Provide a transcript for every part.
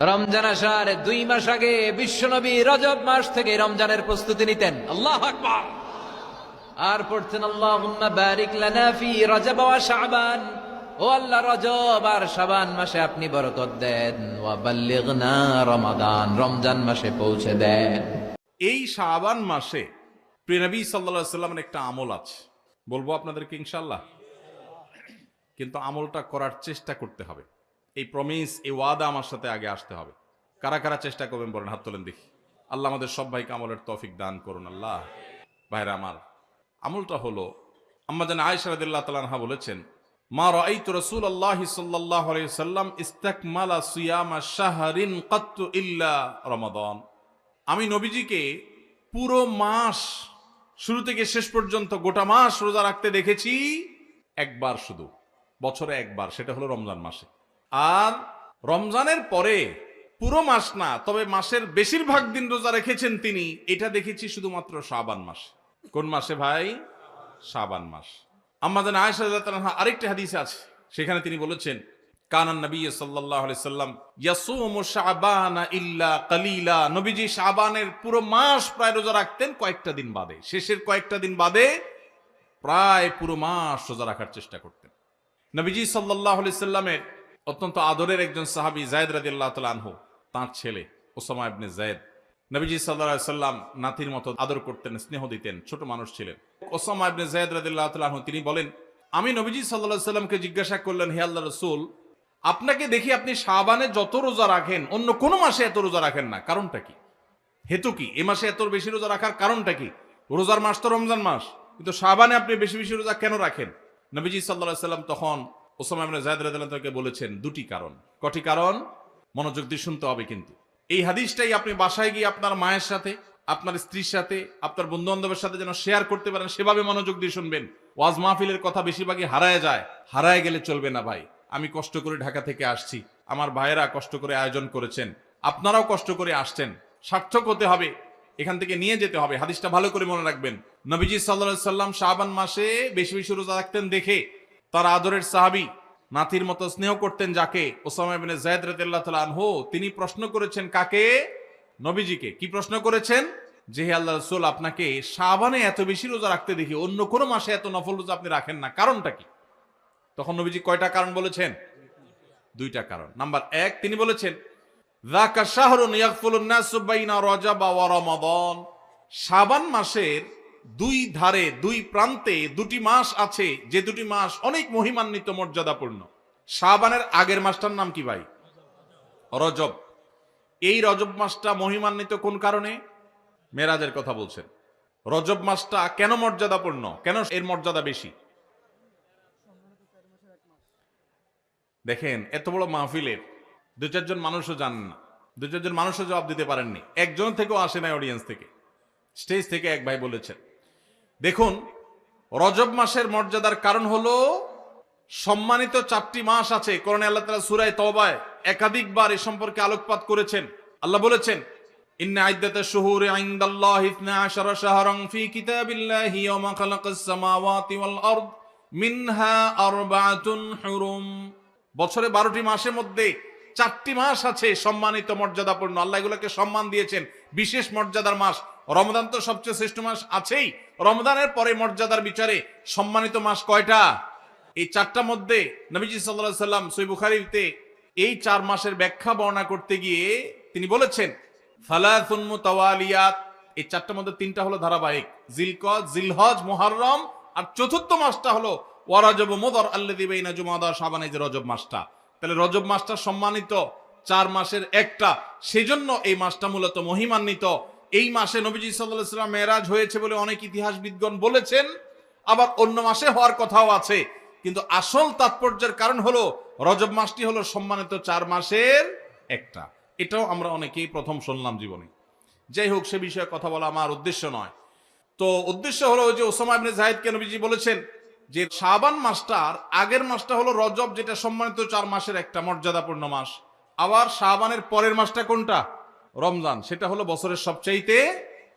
রমজান আসার দুই মাস আগে বিশ্বনবী রজব মাস থেকে রমজানের প্রস্তুতি নিতেন। আল্লাহ আকবার। আর পড়তেন, আল্লাহুম্মা বারিক লানা ফি রজব ওয়া শাবান। ও আল্লাহ রজব, আর শাবান মাসে আপনি বরকত দেন। ওয়া বাল্লিগনা রমাদান, রমজান মাসে পৌঁছে দেন। এই শাবান মাসে প্রিনবী সাল্লা সাল্লামের একটা আমল আছে। বলব আপনাদেরকে ইনশাল্লাহ কিন্তু আমলটা করার চেষ্টা করতে হবে। এই প্রমিস এই ওয়াদা আমার সাথে আগে আসতে হবে। কারা কারা চেষ্টা করবেন বলেন, হাত তোলেন দেখি। আল্লাহ আমাদের সব ভাইকে আমলের তফিক দান করুন, আল্লাহ। ভাইরা আমার, আমলটা হলো, আম্মা যেন তাআলা আনহা বলেছেন, মা রাআইতু রাসূলুল্লাহি সাল্লাল্লাহু আলাইহি সাল্লাম ইস্তাকমালা সিয়ামা শাহরিন কাত্তু ইল্লা রমাদান। আমি নবীজিকে পুরো মাস, শুরু থেকে শেষ পর্যন্ত গোটা মাস রোজা রাখতে দেখেছি, একবার শুধু, বছরে একবার, সেটা হলো রমজান মাসে। আর রমজানের পরে পুরো মাস না, তবে মাসের বেশিরভাগ দিন রোজা রেখেছেন তিনি। এটা দেখেছি শুধুমাত্র শাবান মাস। কোন মাসে ভাই? শাবান মাস। আমাদের তাআলা আরেকটি হাদিসে আছে। সেখানে তিনি বলেছেন কানান নবী আলাইহি সাল্লাম ইয়াসুমু শাবানা ইল্লা কালিলা। নবীজি শাবানের পুরো মাস প্রায় রোজা রাখতেন কয়েকটা দিন বাদে। শেষের কয়েকটা দিন বাদে প্রায় পুরো মাস রোজা রাখার চেষ্টা করতেন। নবীজি আলাইহি সাল্লামের অত্যন্ত আদরের একজন সাহাবী যায়েদ রাদিয়াল্লাহু তাআলা আনহু, তার ছেলে ওসামা ইবনে যায়েদ নবীজি আলাইহি সাল্লাম নাতির মতো আদর করতেন, স্নেহ দিতেন, ছোট মানুষ ছিলেন। ওসামা ইবনে যায়েদ রাদিয়াল্লাহু তাআলা আনহু তিনি বলেন, আমি নবীজি আলাইহি সাল্লামকে জিজ্ঞাসা করলেন, হে আল্লাহর রাসূল, আপনাকে দেখি আপনি শাবানে যত রোজা রাখেন, অন্য কোন মাসে এত রোজা রাখেন না, কারণটা কি? হেতু কি? এ মাসে এত বেশি রোজা রাখার কারণটা কি? রোজার মাস তো রমজান মাস, কিন্তু শাবানে আপনি বেশি বেশি রোজা কেন রাখেন? নবীজি সাল্লাহ সাল্লাম তখন ওসামা ইবনে বলেছেন, দুটি কারণ। কটি কারণ? মনোযোগ দিয়ে শুনতে হবে কিন্তু। এই হাদিসটাই আপনি বাসায় গিয়ে আপনার মায়ের সাথে, আপনার স্ত্রীর সাথে, আপনার বন্ধু বান্ধবের সাথে যেন শেয়ার করতে পারেন, সেভাবে মনোযোগ দিয়ে শুনবেন। ওয়াজ মাহফিলের কথা বেশিরভাগই হারায় যায়। হারায় গেলে চলবে না ভাই। আমি কষ্ট করে ঢাকা থেকে আসছি। আমার ভাইয়েরা কষ্ট করে আয়োজন করেছেন। আপনারাও কষ্ট করে আসছেন। সার্থক হতে হবে। এখান থেকে নিয়ে যেতে হবে। হাদিসটা ভালো করে মনে রাখবেন। নবীজি সাল্লা সাল্লাম শাবান মাসে বেশি বেশি রোজা রাখতেন দেখে তার আদরের সাহাবি নাতির মতো স্নেহ করতেন যাকে ওসামা ইবনে জায়েদ আনহু। তিনি প্রশ্ন করেছেন, কাকে? নবীজিকে, কি প্রশ্ন করেছেন? যে আল্লাহ রাসূল, আপনাকে সাবানে এত বেশি রোজা রাখতে দেখি, অন্য কোন মাসে এত নফল রোজা আপনি রাখেন না। কারণটা কি? তখন নবীজি কয়টা কারণ বলেছেন? দুইটা কারণ। নাম্বার এক, তিনি বলেছেন রমাদান। শাবান মাসের দুই ধারে, দুই প্রান্তে দুটি মাস আছে। যে দুটি মাস অনেক মহিমান্বিত, মর্যাদাপূর্ণ। শাবানের আগের মাসটার নাম কি ভাই? রজব। এই রজব মাসটা মহিমান্বিত কোন কারণে? মেরাজের কথা বলছেন। রজব মাসটা কেন মর্যাদাপূর্ণ? কেন এর মর্যাদা বেশি? দেখেন, এত বড় মাহফিলের দু চারজন মানুষও জানেন না। দু চারজন মানুষও জবাব দিতে পারেননি। একজন থেকেও আসে নাই অডিয়েন্স থেকে। স্টেজ থেকে এক ভাই বলেছেন দেখুন, রজব মাসের মর্যাদার কারণ হলো সম্মানিত চারটি মাস আছে। করণে আল্লাহ তালা সুরায় তবায় একাধিকবার এ সম্পর্কে আলোকপাত করেছেন। আল্লাহ বলেছেন, ইন্না আইদ্দাতা শুহুরি ইনদাল্লাহ ইসনা আশারা শাহরান ফি কিতাবিল্লাহি ইয়াওমা খালাকাস সামাওয়াতি ওয়াল আরদ মিনহা আরবাআতুন হুরুম। বছরে বারোটি মাসের মধ্যে চারটি মাস আছে সম্মানিত মর্যাদাপূর্ণ। আল্লাহ এগুলোকে সম্মান দিয়েছেন। বিশেষ মর্যাদার মাস রমদান তো সবচেয়ে শ্রেষ্ঠ মাস আছেই। রমদানের পরে মর্যাদার বিচারে সম্মানিত মাস কয়টা? এই চারটা মধ্যে নবীজি সাল্লাহ সাল্লাম সই বুখারিতে এই চার মাসের ব্যাখ্যা বর্ণনা করতে গিয়ে তিনি বলেছেন ফালাথুন এই চারটার মধ্যে তিনটা হলো ধারাবাহিক। জিলকজ জিলহজ, মুহাররম আর চতুর্থ মাসটা হলো, ওয়ারাজব মুদর আল্লাযী বাইনা জুমাদা এই যে রজব মাসটা। তাহলে রজব মাসটা সম্মানিত চার মাসের একটা। সেজন্য এই মাসটা মূলত মহিমান্বিত। এই মাসে নবীজি সাল্লাম মেরাজ হয়েছে বলে অনেক ইতিহাসবিদগণ বলেছেন, আবার অন্য মাসে হওয়ার কথাও আছে। কিন্তু আসল তাৎপর্যের কারণ হলো, রজব মাসটি হলো সম্মানিত চার মাসের একটা। এটাও আমরা অনেকেই প্রথম শুনলাম জীবনে। যাই হোক, সে বিষয়ে কথা বলা আমার উদ্দেশ্য নয়। তো উদ্দেশ্য হলো যে ওসামা ইবনে জাহিদকে নবীজি বলেছেন যে, শাবান মাসটার আগের মাসটা হলো রজব, যেটা সম্মানিত চার মাসের একটা মর্যাদাপূর্ণ মাস। আবার শাবানের পরের মাসটা কোনটা? রমজান, সেটা হলো বছরের সবচাইতে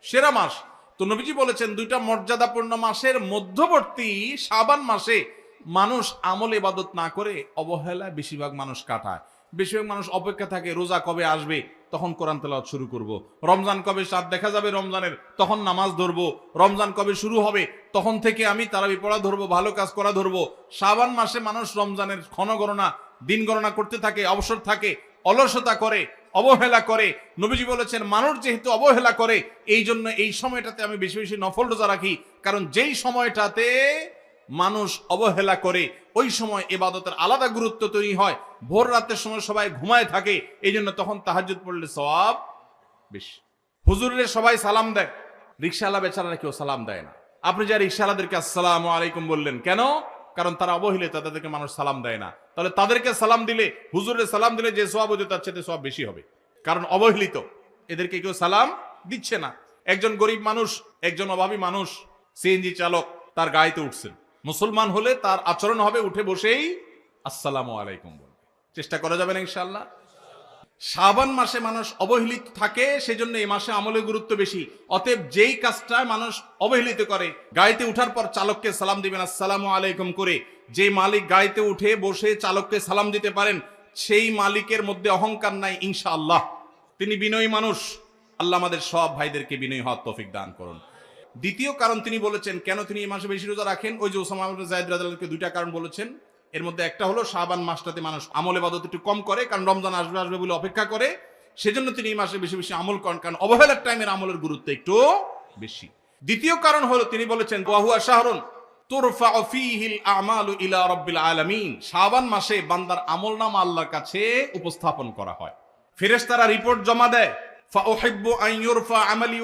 সেরা মাস। তো নবীজি বলেছেন, দুইটা মর্যাদাপূর্ণ মাসের মধ্যবর্তী সাবান মাসে মানুষ আমল ইবাদত না করে অবহেলায় বেশিরভাগ মানুষ কাটায়। বেশিরভাগ মানুষ অপেক্ষা থাকে, রোজা কবে আসবে? তখন কোরআন তেলাওয়াত শুরু করব। রমজান কবে সাত দেখা যাবে রমজানের? তখন নামাজ ধরবো। রমজান কবে শুরু হবে? তখন থেকে আমি তারাবি পড়া ধরবো, ভালো কাজ করা ধরবো। সাবান মাসে মানুষ রমজানের ক্ষণ গণনা, দিন গণনা করতে থাকে, অবসর থাকে, অলসতা করে। অবহেলা করে। নবীজি বলেছেন, মানুষ যেহেতু অবহেলা করে, এই জন্য এই সময়টাতে আমি বেশি বেশি নফল রোজা রাখি। কারণ যেই সময়টাতে মানুষ অবহেলা করে, ওই সময় এবাদতের আলাদা গুরুত্ব তৈরি হয়। ভোর রাতের সময় সবাই ঘুমায় থাকে, এই জন্য তখন তাহাজুদ পড়লে সব বেশি। হুজুরের সবাই সালাম দেয় রিক্সাওয়ালা বেচারা কেউ সালাম দেয় না। আপনি যা রিক্সাওয়ালাদেরকে আসসালাম আলাইকুম বললেন, কেন? কারণ তারা অবহেলিত, তাদেরকে মানুষ সালাম দেয় না। তাহলে তাদেরকে সালাম দিলে, হুজুরের সালাম দিলে যে সব হতো তার চেয়ে সব বেশি হবে। কারণ অবহেলিত, এদেরকে কেউ সালাম দিচ্ছে না। একজন গরিব মানুষ, একজন অভাবী মানুষ সিএনজি চালক, তার গাড়িতে উঠছেন মুসলমান হলে তার আচরণ হবে উঠে বসেই, আসসালামু আলাইকুম বলবে। চেষ্টা করা যাবে না ইনশাল্লাহ শ্রাবণ মাসে মানুষ অবহেলিত থাকে, সেজন্য এই মাসে আমলের গুরুত্ব বেশি। অতএব যেই কাজটা মানুষ অবহেলিত করে গাড়িতে উঠার পর চালককে সালাম দিবেন, আসসালামু আলাইকুম করে যে মালিক গাড়িতে উঠে বসে চালককে সালাম দিতে পারেন, সেই মালিকের মধ্যে অহংকার নাই ইনশাআল্লাহ। তিনি বিনয়ী মানুষ। আল্লাহ আমাদের সব ভাইদেরকে বিনয়ী হওয়ার তৌফিক দান করুন। দ্বিতীয় কারণ তিনি বলেছেন, কেন তিনি এই মাসে বেশি রোজা রাখেন? ওই যে ওসামা জায়েদ রাদিয়াল্লাহু দুইটা কারণ বলেছেন। এর মধ্যে একটা হলো, শাবান মাসটাতে মানুষ আমল ইবাদত একটু কম করে, কারণ রমজান আসবে আসবে বলে অপেক্ষা করে। সেজন্য তিনি এই মাসে বেশি বেশি আমল করেন, কারণ অবহেলার টাইমের আমলের গুরুত্ব একটু বেশি। দ্বিতীয় কারণ হলো, তিনি বলেছেন, ওয়াহুয়া শাহরুন আমালু শাবান মাসে বান্দার আমলনামা আল্লাহর কাছে উপস্থাপন করা হয়। রিপোর্ট জমা দেয় আমালি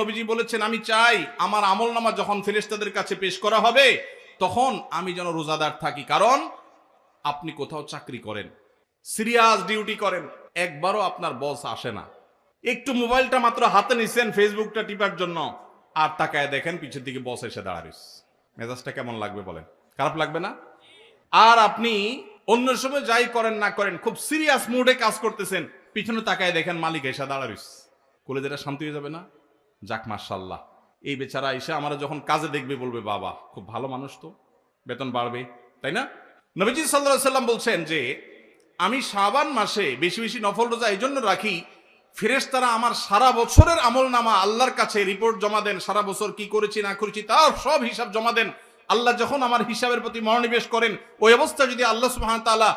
নবীজি বলেছেন, আমি চাই আমার আমলনামা যখন ফেরেশতাদের কাছে পেশ করা হবে, তখন আমি যেন রোজাদার থাকি। কারণ আপনি কোথাও চাকরি করেন, সিরিয়াস ডিউটি করেন, একবারও আপনার বস আসে না। একটু মোবাইলটা মাত্র হাতে নিছেন, ফেসবুকটা টিপার জন্য। আর তাকায় দেখেন, পিছের দিকে বস এসে দাঁড়াইস মেজাজটা কেমন লাগবে বলেন? খারাপ লাগবে না? আর আপনি অন্য সময় যাই করেন না করেন, খুব সিরিয়াস মুডে কাজ করতেছেন, পিছনে তাকায় দেখেন মালিক এসে দাঁড়াইস কলেজেরা শান্তি হয়ে যাবে না? যাক মার্শাল্লাহ এই বেচারা এসে আমরা যখন কাজে দেখবে, বলবে, বাবা, খুব ভালো মানুষ তো, বেতন বাড়বে। তাই না? নবীজি সাল্লাহ সাল্লাম বলছেন যে, আমি শাবান মাসে বেশি বেশি নফল রোজা এই জন্য রাখি ফেরেশ তারা আমার সারা বছরের আমল নামা আল্লাহর কাছে রিপোর্ট জমা দেন, সারা বছর কি করেছি, না করেছি, তার সব হিসাব জমা দেন। আল্লাহ যখন আমার হিসাবের প্রতি মনোনিবেশ করেন, ওই অবস্থা যদি আল্লাহ সুবহান তাআলা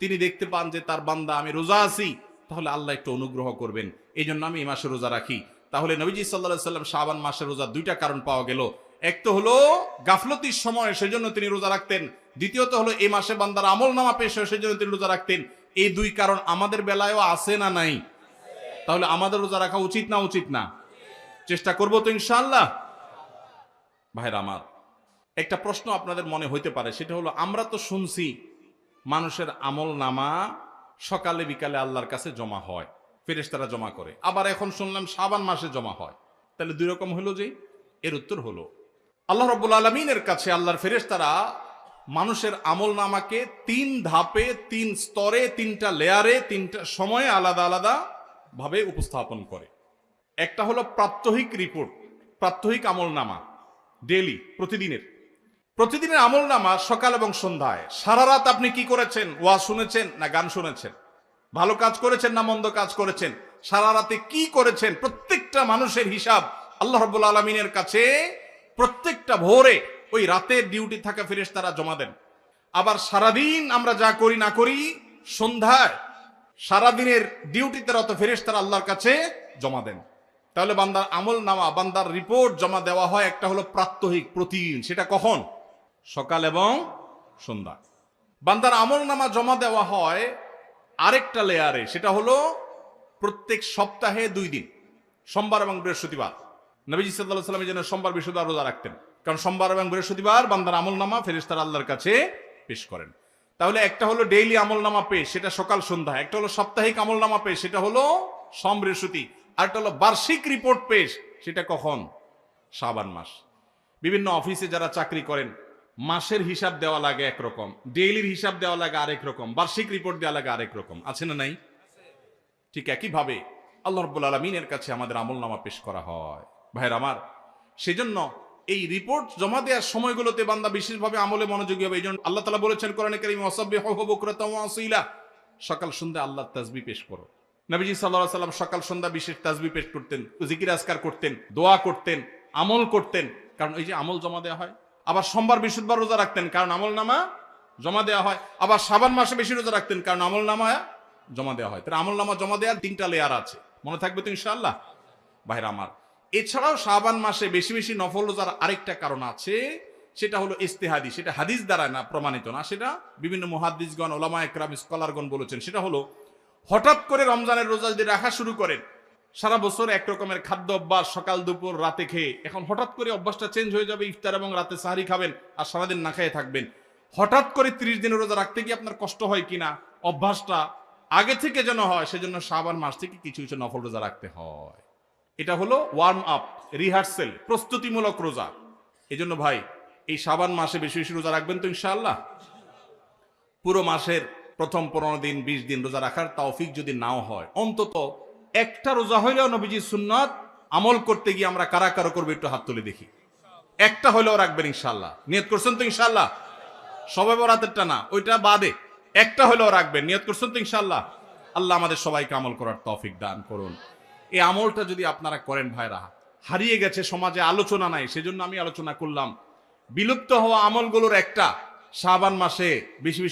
তিনি দেখতে পান যে তার বান্দা আমি রোজা আছি, তাহলে আল্লাহ একটু অনুগ্রহ করবেন। এই জন্য আমি এই মাসে রোজা রাখি। তাহলে নবীজি সাল্লাহ সাল্লাম শাবান মাসের রোজা দুইটা কারণ পাওয়া গেল। এক তো হলো গাফলতির সময়, সেজন্য তিনি রোজা রাখতেন। দ্বিতীয়ত হলো এই মাসে বান্দার আমল নামা পেশ হয়, সেজন্য তিনি রোজা রাখতেন। এই দুই কারণ আমাদের বেলায়ও আছে না নাই? তাহলে আমাদের রোজা রাখা উচিত না উচিত না? চেষ্টা করব তো ইনশাল্লাহ ভাইরা আমার, একটা প্রশ্ন আপনাদের মনে হইতে পারে, সেটা হলো, আমরা তো শুনছি মানুষের আমল নামা সকালে বিকালে আল্লাহর কাছে জমা হয়, ফেরেশতারা জমা করে। আবার এখন শুনলাম সাবান মাসে জমা হয়। তাহলে দুই রকম হলো যে, এর উত্তর হলো, আল্লাহ রব্বুল আলমিনের কাছে আল্লাহর ফেরেশতারা মানুষের আমল নামাকে তিন ধাপে, তিন স্তরে, তিনটা লেয়ারে তিনটা সময়ে আলাদা আলাদা ভাবে উপস্থাপন করে। একটা হলো প্রাত্যহিক রিপোর্ট প্রাত্যহিক আমল নামা ডেলি প্রতিদিনের। প্রতিদিনের আমল নামা সকাল এবং সন্ধ্যায়। সারা রাত আপনি কি করেছেন? ওয়া শুনেছেন না গান শুনেছেন? ভালো কাজ করেছেন না মন্দ কাজ করেছেন? সারা রাতে কি করেছেন? প্রত্যেকটা মানুষের হিসাব আল্লাহ রব্বুল আলমিনের কাছে। প্রত্যেকটা ভোরে ওই রাতের ডিউটি থাকা ফিরেস তারা জমা দেন। আবার সারাদিন আমরা যা করি না করি, সন্ধ্যায় সারাদিনের ডিউটিতে রত ফেরেস তারা আল্লাহর কাছে জমা দেন। তাহলে বান্দার আমল নামা, বান্দার রিপোর্ট জমা দেওয়া হয় একটা হলো প্রাত্যহিক, প্রতিদিন। সেটা কখন? সকাল এবং সন্ধ্যা। বান্দার আমল নামা জমা দেওয়া হয় আরেকটা লেয়ারে সেটা হলো প্রত্যেক সপ্তাহে দুই দিন, সোমবার এবং বৃহস্পতিবার। নবীজি সাল্লাহ সাল্লামের জন্য সোমবার, বৃহস্পতিবার রোজা রাখতেন। কারণ সোমবার এবং বৃহস্পতিবার বান্দার আমল নামা ফেরেস্তার আল্লাহর কাছে পেশ করেন। তাহলে একটা হলো ডেইলি আমল নামা পেশ, সেটা সকাল সন্ধ্যা। একটা হলো সাপ্তাহিক আমল নামা পেশ, সেটা হলো সোম বৃহস্পতি আর একটা হলো বার্ষিক রিপোর্ট পেশ, সেটা কখন? শাবান মাস। বিভিন্ন অফিসে যারা চাকরি করেন, মাসের হিসাব দেওয়া লাগে একরকম, ডেইলির হিসাব দেওয়া লাগে আরেক রকম, বার্ষিক রিপোর্ট দেওয়া লাগে আরেক রকম। আছে না নাই? ঠিক একইভাবে আল্লাহ রব্বুল আলমিনের কাছে আমাদের আমল নামা পেশ করা হয়। ভাইয়ের আমার, সেজন্য এই রিপোর্ট জমা দেওয়ার সময়গুলোতে বান্দা বিশেষভাবে আমলে মনোযোগী হবে। এই জন্য আল্লাহ তালা বলেছেন, কোরআন করিম ওয়াসিলা সকাল সন্ধ্যা আল্লাহ তাজবি পেশ করো। নবীজি সাল্লাহ সাল্লাম সকাল সন্ধ্যা বিশেষ তাজবি পেশ করতেন, জিকির আজকার করতেন, দোয়া করতেন, আমল করতেন। কারণ এই যে আমল জমা দেওয়া হয়, আবার সোমবার বৃহস্পতিবার রোজা রাখতেন, কারণ আমল নামা জমা দেওয়া হয়। আবার সাবান মাসে বেশি রোজা রাখতেন, কারণ আমল নামা জমা দেওয়া হয়। তাহলে আমল নামা জমা দেওয়ার তিনটা লেয়ার আছে। মনে থাকবে তো ইনশাআল্লাহ? ভাইরা আমার এছাড়াও শাবান মাসে বেশি বেশি নফল রোজার আরেকটা কারণ আছে, সেটা হলো ইস্তেহাদি। সেটা হাদিস দ্বারা না, প্রমাণিত না। সেটা বিভিন্ন মহাদিসগণ ওলামা একরাম, স্কলারগণ বলেছেন। সেটা হলো, হঠাৎ করে রমজানের রোজা যদি রাখা শুরু করেন, সারা বছর এক রকমের খাদ্য অভ্যাস, সকাল, দুপুর, রাতে খেয়ে, এখন হঠাৎ করে অভ্যাসটা চেঞ্জ হয়ে যাবে, ইফতার এবং রাতে সাহারি খাবেন আর সারাদিন না খেয়ে থাকবেন। হঠাৎ করে ত্রিশ দিনের রোজা রাখতে গিয়ে আপনার কষ্ট হয় কিনা, অভ্যাসটা আগে থেকে যেন হয়, সেজন্য শাবান মাস থেকে কিছু কিছু নফল রোজা রাখতে হয়। এটা হলো ওয়ার্ম আপ রিহার্সেল প্রস্তুতিমূলক রোজা। এই জন্য ভাই, এই সাবান মাসে বেশি বেশি রোজা রাখবেন তো ইনশাআল্লাহ। পুরো মাসের প্রথম পনেরো দিন, বিশ দিন রোজা রাখার তৌফিক যদি নাও হয়, অন্তত একটা রোজা হইলেও নবীজি সুন্নত আমল করতে গিয়ে আমরা কারা কারও করব একটু হাত তুলে দেখি। একটা হইলেও রাখবেন ইনশাল্লাহ নিয়ত করছেন তো ইনশাল্লাহ সবাই বরাতেরটা না, ওইটা বাদে। একটা হইলেও রাখবেন, নিয়ত করছেন তো ইনশাল্লাহ আল্লাহ আমাদের সবাইকে আমল করার তৌফিক দান করুন। এই আমলটা যদি আপনারা করেন ভাইরা, হারিয়ে গেছে সমাজে আলোচনা নাই, সেজন্য আমি আলোচনা করলাম। বিলুপ্ত হওয়া আমলগুলোর একটা, শাবান মাসে বেশি বেশি